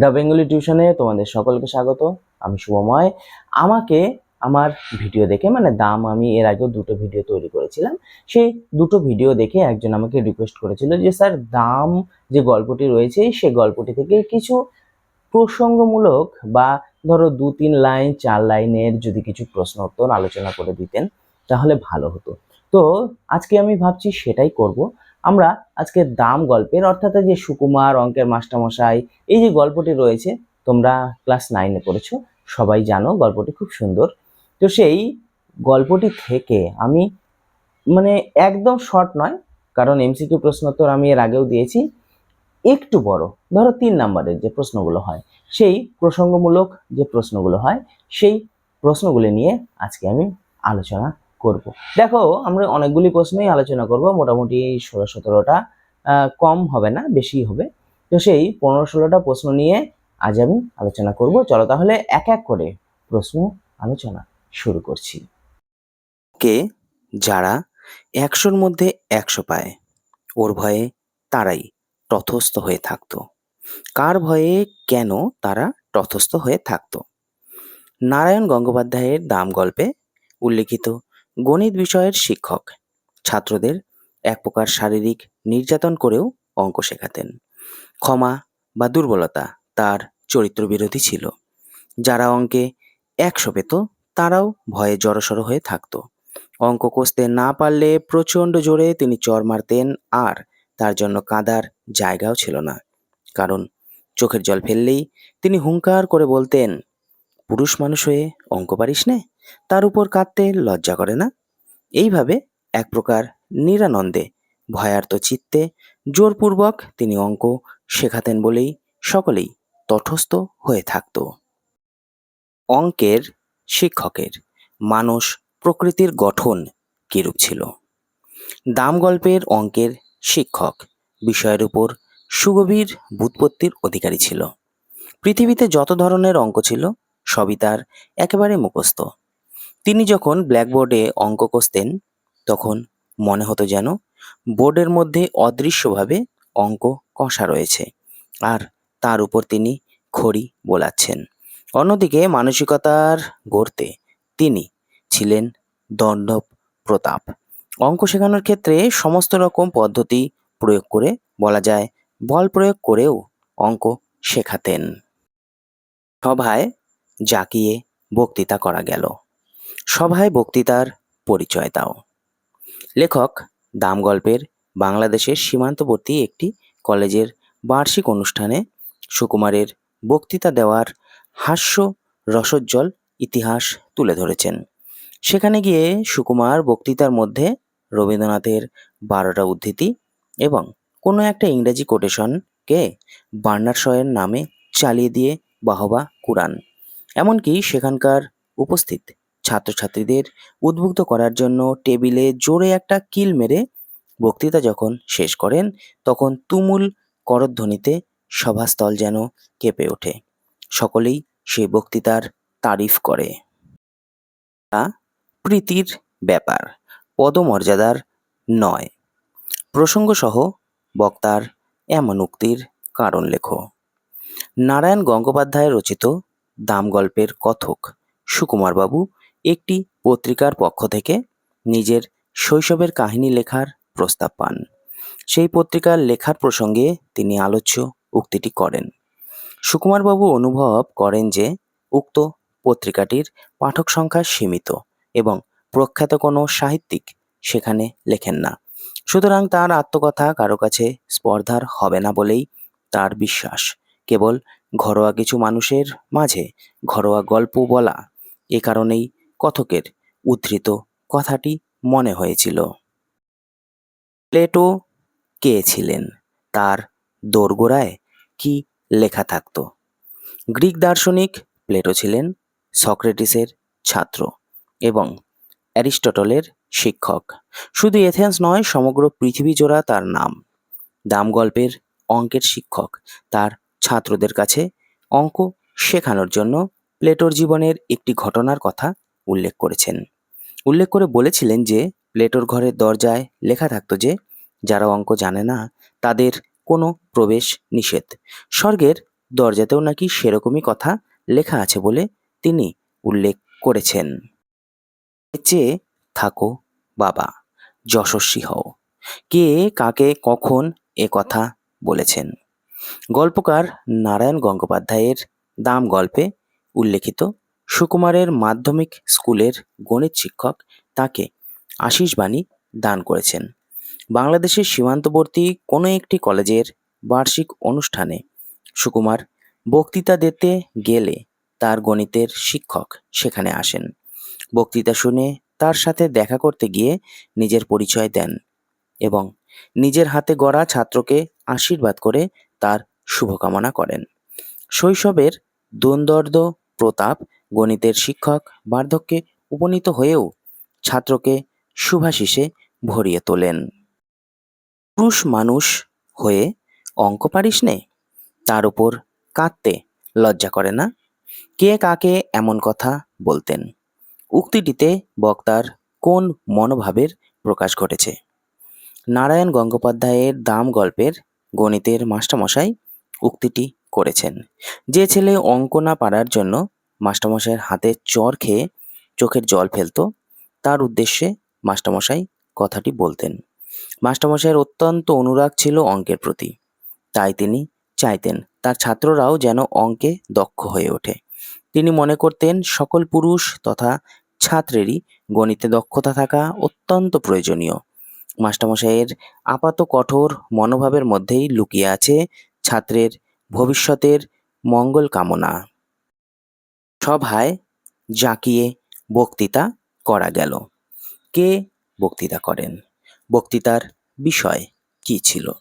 The Bengali টিউশনে তোমাদের সকলকে স্বাগত, আমি শুভময়। আমাকে আমার ভিডিও দেখে মানে দাম আমি এর আগেও দুটো ভিডিও তৈরি করেছিলাম, সেই দুটো ভিডিও দেখে একজন আমাকে রিকোয়েস্ট করেছিল যে, স্যার, দাম যে গল্পটি রয়েছে, সেই গল্পটি থেকে কিছু প্রসঙ্গমূলক বা ধরো দু, তিন লাইন, চার লাইনের যদি কিছু প্রশ্ন উত্তর আলোচনা করে দিতেন, তাহলে ভালো হতো। তো আজকে আমি ভাবছি সেটাই করব। আমরা আজকে দাম গল্পের, অর্থাৎ যে সুকুমার, অঙ্কের মাস্টারমশাই, এই যে গল্পটি রয়েছে, তোমরা ক্লাস নাইনে পড়েছো, সবাই জানো গল্পটি খুব সুন্দর। তো সেই গল্পটি থেকে আমি মানে একদম শর্ট নয়, কারণ এমসিকিউ প্রশ্নোত্তর আমি এর আগেও দিয়েছি, একটু বড়, ধরো তিন নাম্বারের যে প্রশ্নগুলো হয়, সেই প্রসঙ্গমূলক যে প্রশ্নগুলো হয়, সেই প্রশ্নগুলি নিয়ে আজকে আমি আলোচনা করব। দেখো, আমরা অনেকগুলি প্রশ্নই আলোচনা করব, মোটামুটি ষোলো সতেরোটা কম হবে না বেশি হবে। তো সেই পনেরো ষোলোটা প্রশ্ন নিয়ে আজ আমি আলোচনা করব। চলো তাহলে এক এক করে প্রশ্ন আলোচনা শুরু করছি। কে যারা একশোর মধ্যে একশো পায়, ওর ভয়ে তারাই তথস্থ হয়ে থাকতো। কার ভয়ে কেন তারা তথস্থ হয়ে থাকতো? নারায়ণ গঙ্গোপাধ্যায়ের দাম গল্পে উল্লেখিত গণিত বিষয়ের শিক্ষক। ছাত্রদের এক প্রকার শারীরিক নির্যাতন করেও অঙ্ক শেখাতেন। ক্ষমা বা দুর্বলতা তার চরিত্র বিরোধী ছিল। যারা অঙ্কে একশো পেত, তারাও ভয়ে জড়সড় হয়ে থাকতো। অঙ্ক কষতে না পারলে প্রচণ্ড জোরে তিনি চর মারতেন আর তার জন্য কাঁদার জায়গাও ছিল না। কারণ চোখের জল ফেললেই তিনি হুঙ্কার করে বলতেন, পুরুষ মানুষ হয়ে অঙ্ক পারিস নে? তার উপর কাঁদতে লজ্জা করে না? এইভাবে এক প্রকার নিরানন্দে, ভয়ার্ত চিত্তে, জোরপূর্বক তিনি অঙ্ক শেখাতেন বলেই সকলেই তটস্থ হয়ে থাকত। অঙ্কের শিক্ষকের মানুষ প্রকৃতির গঠন কিরূপ ছিল? দাম গল্পের অঙ্কের শিক্ষক বিষয়ের উপর সুগভীর বুৎপত্তির অধিকারী ছিল। পৃথিবীতে যত ধরনের অঙ্ক ছিল, সবই তার একেবারে মুখস্থ। তিনি যখন ব্ল্যাকবোর্ডে অঙ্ক কষতেন, তখন মনে হতো যেন বোর্ডের মধ্যে অদৃশ্যভাবে অঙ্ক কষা রয়েছে আর তার উপর তিনি খড়ি বোলাচ্ছেন। অন্যদিকে মানসিকতার গড়তে তিনি ছিলেন দণ্ডব প্রতাপ। অঙ্ক শেখানোর ক্ষেত্রে সমস্ত রকম পদ্ধতি প্রয়োগ করে বলা যায় বল প্রয়োগ করেও অঙ্ক শেখাতেন। সভায় জাকিয়ে বক্তৃতা করা গেল। সভায় বক্তৃতার পরিচয় দাও। লেখক দাম গল্পের বাংলাদেশের সীমান্তবর্তী একটি কলেজের বার্ষিক অনুষ্ঠানে সুকুমারের বক্তৃতা দেওয়ার হাস্য রসজ্জ্বল ইতিহাস তুলে ধরেছেন। সেখানে গিয়ে সুকুমার বক্তৃতার মধ্যে রবীন্দ্রনাথের বারোটা উদ্ধৃতি এবং কোনো একটা ইংরেজি কোটেশনকে বার্নার শয়ের নামে চালিয়ে দিয়ে বাহবা কুরান এমনকি সেখানকার উপস্থিত ছাত্রছাত্রীদের উদ্বুদ্ধ করার জন্য টেবিলে জোরে একটা কিল মেরে বক্তৃতা যখন শেষ করেন, তখন তুমুল করধ্বনিতে সভাস্থল যেন কেঁপে ওঠে। সকলেই সেই বক্তৃতার তারিফ করে। তা প্রীতির ব্যাপার, পদমর্যাদার নয়। প্রসঙ্গসহ বক্তার এমন উক্তির কারণ লেখো। নারায়ণ গঙ্গোপাধ্যায় রচিত দাম গল্পের কথক সুকুমারবাবু একটি পত্রিকার পক্ষ থেকে নিজের শৈশবের কাহিনী লেখার প্রস্তাব পান। সেই পত্রিকার লেখার প্রসঙ্গে তিনি আলোচ্য উক্তিটি করেন। সুকুমারবাবু অনুভব করেন যে উক্ত পত্রিকাটির পাঠক সংখ্যা সীমিত এবং প্রখ্যাত কোনো সাহিত্যিক সেখানে লেখেন না। সুতরাং তার আত্মকথা কারও কাছে স্পর্ধার হবে না বলেই তার বিশ্বাস। কেবল ঘরোয়া কিছু মানুষের মাঝে ঘরোয়া গল্প বলা এ কারণেই কথকের উদ্ধৃত কথাটি মনে হয়েছিল। প্লেটো কে ছিলেন? তার দোরগোড়ায় কি লেখা থাকত? গ্রিক দার্শনিক প্লেটো ছিলেন সক্রেটিসের ছাত্র এবং অ্যারিস্টটলের শিক্ষক। শুধু এথেন্স নয়, সমগ্র পৃথিবী জোড়া তার নাম। দাম গল্পের অঙ্কের শিক্ষক। তার ছাত্রদের কাছে অঙ্ক শেখানোর জন্য প্লেটোর জীবনের একটি ঘটনার কথা উল্লেখ করেছেন। উল্লেখ করে বলেছিলেন যে, প্লেটোর ঘরের দরজায় লেখা থাকতো যে, যারা অঙ্ক জানে না, তাদের কোনো প্রবেশ নিষেধ। স্বর্গের দরজাতেও নাকি সেরকমই কথা লেখা আছে বলে তিনি উল্লেখ করেছেন। চেয়ে থাকো, বাবা, যশস্বী হও। কে কাকে কখন এ কথা বলেছেন? গল্পকার নারায়ণ গঙ্গোপাধ্যায়ের দাম গল্পে উল্লেখিত সুকুমারের মাধ্যমিক স্কুলের গণিত শিক্ষক তাকে আশিসবাণী দান করেছেন। বাংলাদেশের সীমান্তবর্তী কোনো একটি কলেজের বার্ষিক অনুষ্ঠানে সুকুমার বক্তৃতা দিতে গেলে তার গণিতের শিক্ষক সেখানে আসেন। বক্তৃতা শুনে তার সাথে দেখা করতে গিয়ে নিজের পরিচয় দেন এবং নিজের হাতে গড়া ছাত্রকে আশীর্বাদ করে তার শুভকামনা করেন। শৈশবের দ্বন্দ্বর্দ প্রতাপ গণিতের শিক্ষক বার্ধক্যে উপনীত হয়েও ছাত্রকে শুভাশিসে ভরিয়ে তোলেন। পুরুষ মানুষ হয়ে অঙ্ক পারিস নে? তার উপর কাঁদতে লজ্জা করে না? কে কাকে এমন কথা বলতেন? উক্তিটিতে বক্তার কোন মনোভাবের প্রকাশ ঘটেছে? নারায়ণ গঙ্গোপাধ্যায়ের দাম গল্পের গণিতের মাস্টারমশাই উক্তিটি করেছেন। যে ছেলে অঙ্ক না পারার জন্য মাস্টারমশাইয়ের হাতে চর খেয়ে চোখের জল ফেলতো। তার উদ্দেশ্যে মাস্টারমশাই কথাটি বলতেন। মাস্টারমশাইয়ের অত্যন্ত অনুরাগ ছিল অঙ্কের প্রতি। তাই তিনি চাইতেন তার ছাত্ররাও যেন অঙ্কে দক্ষ হয়ে ওঠে। তিনি মনে করতেন সকল পুরুষ তথা ছাত্রেরই গণিতে দক্ষতা থাকা অত্যন্ত প্রয়োজনীয়। মাস্টারমশাইয়ের আপাত কঠোর মনোভাবের মধ্যেই লুকিয়ে আছে ছাত্রের ভবিষ্যতের মঙ্গল কামনা। সভায় জাঁকিয়ে বক্তৃতা করা গেল। কে বক্তৃতা করেন? বক্তৃতার বিষয় কি ছিল?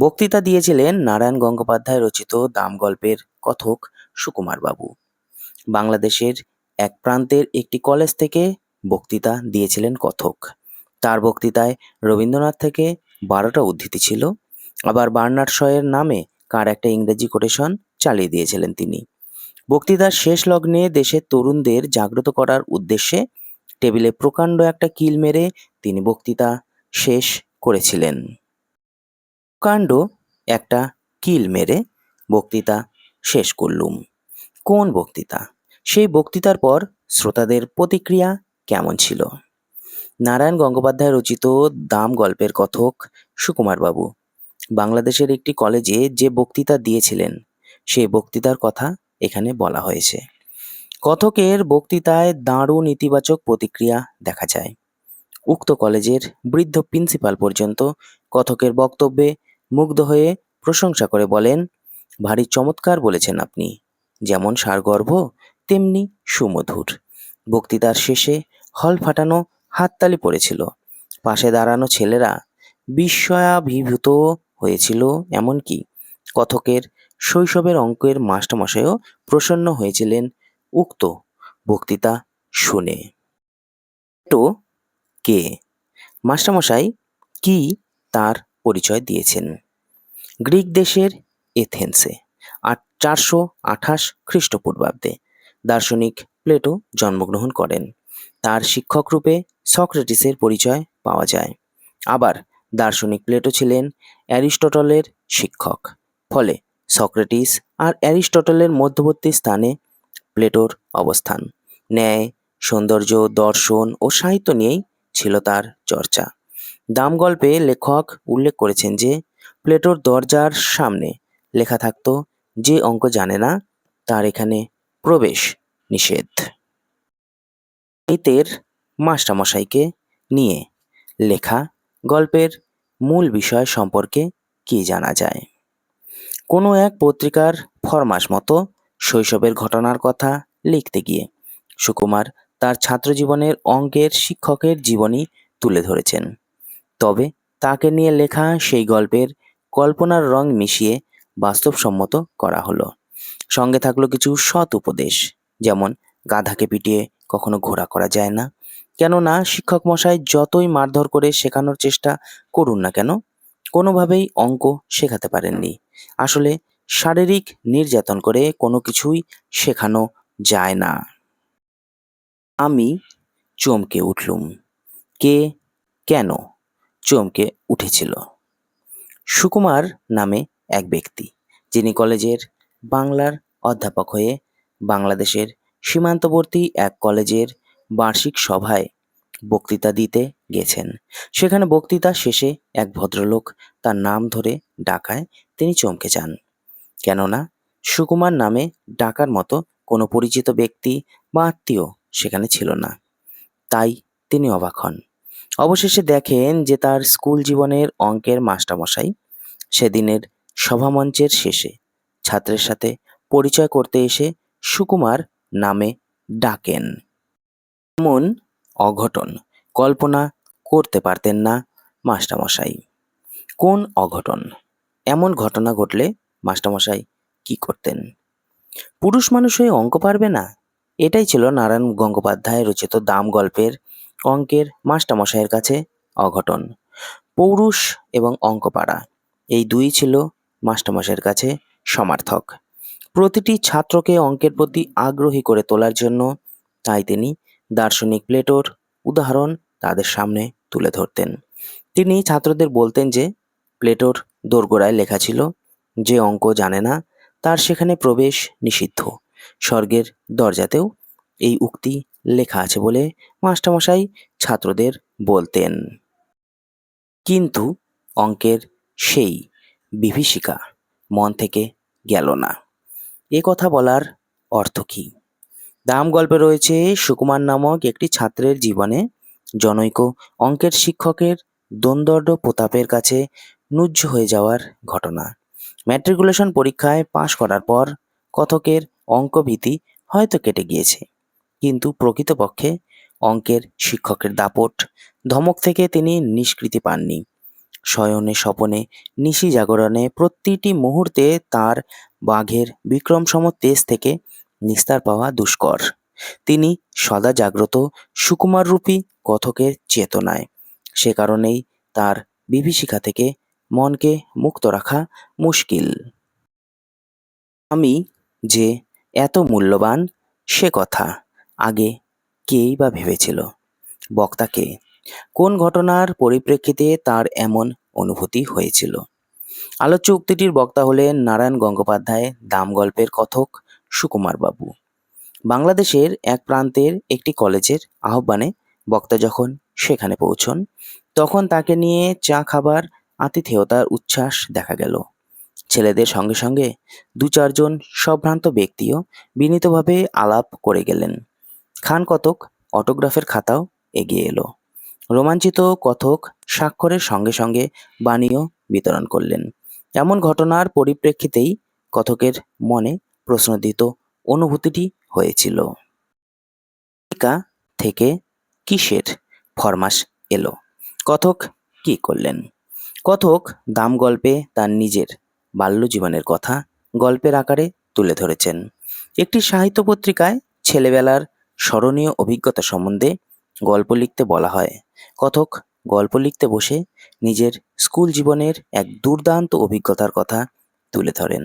বক্তৃতা দিয়েছিলেন নারায়ণ গঙ্গোপাধ্যায় রচিত দাম গল্পের কথক সুকুমার বাবু। বাংলাদেশের এক প্রান্তের একটি কলেজ থেকে বক্তৃতা দিয়েছিলেন কথক। তার বক্তৃতায় রবীন্দ্রনাথ থেকে বারোটা উদ্ধৃতি ছিল। আবার বার্নার্ড শয়ের নামে কার একটা ইংরেজি কোটেশন চালিয়ে দিয়েছিলেন তিনি। বক্তৃতার শেষ লগ্নে দেশের তরুণদের জাগ্রত করার উদ্দেশ্যে টেবিলে প্রকাণ্ড একটা কিল মেরে তিনি বক্তৃতা শেষ করেছিলেন। প্রকাণ্ড একটা কিল মেরে বক্তৃতা শেষ করলুম। কোন বক্তৃতা? সেই বক্তৃতার পর শ্রোতাদের প্রতিক্রিয়া কেমন ছিল? নারায়ণ গঙ্গোপাধ্যায় রচিত দাম গল্পের কথক সুকুমার বাবু। বাংলাদেশের একটি কলেজে যে বক্তৃতা দিয়েছিলেন, সেই বক্তৃতার কথা এখানে বলা হয়েছে। কথকের বক্তৃতায় দারুণ ইতিবাচক প্রতিক্রিয়া দেখা যায়। উক্ত কলেজের বৃদ্ধ প্রিন্সিপাল পর্যন্ত কথকের বক্তব্যে মুগ্ধ হয়ে প্রশংসা করে বলেন, ভারী চমৎকার বলেছেন আপনি। যেমন সারগর্ভ, তেমনি সুমধুর। বক্তৃতার শেষে হল ফাটানো হাততালি পড়েছিল। পাশে দাঁড়ানো ছেলেরা বিস্ময়াভিভূত হয়েছিল এমনকি কথকের শৈশবের অঙ্কের মাস্টারমশাইও প্রসন্ন হয়েছিলেন উক্ত বক্তৃতা শুনে। তো, কে? মাস্টারমশাই কি তার পরিচয় দিয়েছেন? গ্রিক দেশের এথেন্সে আর চারশো আঠাশ খ্রিস্টপূর্বাব্দে দার্শনিক প্লেটো জন্মগ্রহণ করেন। তার শিক্ষক রূপে সক্রেটিসের পরিচয় পাওয়া যায়। আবার দার্শনিক প্লেটো ছিলেন অ্যারিস্টটলের শিক্ষক। ফলে সক্রেটিস আর অ্যারিস্টটলের মধ্যবর্তী স্থানে প্লেটোর অবস্থান। ন্যায়, সৌন্দর্য, দর্শন ও সাহিত্য নিয়েই ছিল তার চর্চা। দাম গল্পে লেখক উল্লেখ করেছেন যে, প্লেটোর দরজার সামনে লেখা থাকতো, যে অঙ্ক জানে না, তার এখানে প্রবেশ নিষেধ। গণিতের মাস্টারমশাইকে নিয়ে লেখা গল্পের মূল বিষয় সম্পর্কে কি জানা যায়? কোনো এক পত্রিকার ফরমাস মতো শৈশবের ঘটনার কথা লিখতে গিয়ে সুকুমার তার ছাত্রজীবনের অঙ্কের শিক্ষকের জীবনী তুলে ধরেছেন। তবে তাকে নিয়ে লেখা সেই গল্পের কল্পনার রং মিশিয়ে বাস্তবসম্মত করা হলো। সঙ্গে থাকল কিছু সৎ উপদেশ, যেমন গাধাকে পিটিয়ে কখনো ঘোরা করা যায় না। কেননা শিক্ষক মশাই যতই মারধর করে শেখানোর চেষ্টা করুন না কেন, কোনোভাবেই অঙ্ক শেখাতে পারেননি। আসলে শারীরিক নির্যাতন করে কোনো কিছুই শেখানো যায় না। আমি চমকে উঠলুম। কে কেন চমকে উঠেছিল? সুকুমার নামে এক ব্যক্তি, যিনি কলেজের বাংলার অধ্যাপক হয়ে বাংলাদেশের সীমান্তবর্তী এক কলেজের বার্ষিক সভায় বক্তৃতা দিতে গেছেন। সেখানে বক্তৃতা শেষে এক ভদ্রলোক তার নাম ধরে ডাকায় তিনি চমকে যান। কেননা সুকুমার নামে ডাকার মতো কোনো পরিচিত ব্যক্তি বা আত্মীয় সেখানে ছিল না। তাই তিনি অবাক হন। অবশেষে দেখেন যে তার স্কুল জীবনের অঙ্কের মাস্টারমশাই সেদিনের সভামঞ্চের শেষে ছাত্রের সাথে পরিচয় করতে এসে সুকুমার নামে ডাকেন। এমন অঘটন। কল্পনা করতে পারতেন না মাস্টারমশাই। কোন অঘটন? এমন ঘটনা ঘটলে মাস্টারমশাই কি করতেন? পুরুষ মানুষ হয়ে অঙ্ক পারবে না? এটাই ছিল নারায়ণ গঙ্গোপাধ্যায় রচিত দাম গল্পের অঙ্কের মাস্টারমশাইয়ের কাছে অঘটন। পৌরুষ এবং অঙ্ক পারা এই দুই ছিল মাস্টারমশাইয়ের কাছে সমার্থক। প্রতিটি ছাত্রকে অঙ্কের প্রতি আগ্রহী করে তোলার জন্য তাই তিনি দার্শনিক প্লেটোর উদাহরণ তাদের সামনে তুলে ধরতেন। তিনি ছাত্রদের বলতেন যে, প্লেটোর দোরগোড়ায় লেখা ছিল, যে অঙ্ক জানে না, তার সেখানে প্রবেশ নিষিদ্ধ। স্বর্গের দরজাতেও এই উক্তি লেখা আছে বলে মাস্টারমশাই ছাত্রদের বলতেন। কিন্তু অঙ্কের সেই বিভীষিকা মন থেকে গেল না। এ কথা বলার অর্থ কি? দাম গল্পে রয়েছে সুকুমার নামক একটি ছাত্রের জীবনে। জনৈক অঙ্কের শিক্ষকের দ্বন্দ্ব প্রতাপের কাছে নুজ্জ হয়ে যাওয়ার ঘটনা। ম্যাট্রিকুলেশন পরীক্ষায় পাশ করার পর কথকের অঙ্কভীতি হয়তো কেটে গিয়েছে। কিন্তু প্রকৃতপক্ষে অঙ্কের শিক্ষকের দাপট ধমক থেকে তিনি নিষ্কৃতি পাননি। শয়নে স্বপনে নিশি জাগরণে প্রতিটি মুহূর্তে তার বাঘের বিক্রমসম তেজ থেকে নিস্তার পাওয়া দুষ্কর। তিনি সদা জাগ্রত সুকুমাররূপী কথকের চেতনায়। সে কারণেই তার বিভীষিকা থেকে মনকে মুক্ত রাখা মুশকিল। আমি যে এত মূল্যবান, সে কথা আগে কেই বা ভেবেছিল? বক্তাকে, কোন ঘটনার পরিপ্রেক্ষিতে তার এমন অনুভূতি হয়েছিল? আলোচ্য উক্তিটির বক্তা হলেন নারায়ণ গঙ্গোপাধ্যায়, দাম গল্পের কথক সুকুমার বাবু। বাংলাদেশের এক প্রান্তের একটি কলেজের আহ্বানে বক্তা যখন সেখানে পৌঁছন, তখন তাকে নিয়ে চা খাবার আতিথেয়তার উচ্ছ্বাস দেখা গেল। ছেলেদের সঙ্গে সঙ্গে দু চারজন সম্ভ্রান্ত ব্যক্তিও বিনীতভাবে আলাপ করে গেলেন। খান কতক অটোগ্রাফের খাতাও এগিয়ে এলো। রোমাঞ্চিত কথক স্বাক্ষরের সঙ্গে সঙ্গে বাণীও বিতরণ করলেন। এমন ঘটনার পরিপ্রেক্ষিতেই কথকের মনে প্রশ্নদিত অনুভূতিটি হয়েছিল। টিকা থেকে কিসের ফরমাস এলো? কথক কি করলেন? কথক দাম গল্পে তার নিজের বাল্য জীবনের কথা গল্পের আকারে তুলে ধরেছেন। একটি সাহিত্য পত্রিকায় ছেলেবেলার স্মরণীয় অভিজ্ঞতা সম্বন্ধে গল্প লিখতে বলা হয়। কথক গল্প লিখতে বসে নিজের স্কুল জীবনের এক দুর্দান্ত অভিজ্ঞতার কথা তুলে ধরেন।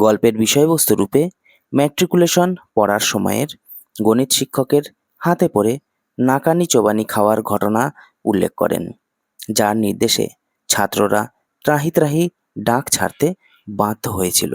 গল্পের বিষয়বস্তু রূপে ম্যাট্রিকুলেশন পড়ার সময়ের গণিত শিক্ষকের হাতে পড়ে নাকানি চোবানি খাওয়ার ঘটনা উল্লেখ করেন, যার নির্দেশে ছাত্ররা ত্রাহি ত্রাহি ডাক ছাড়তে বাধ্য হয়েছিল।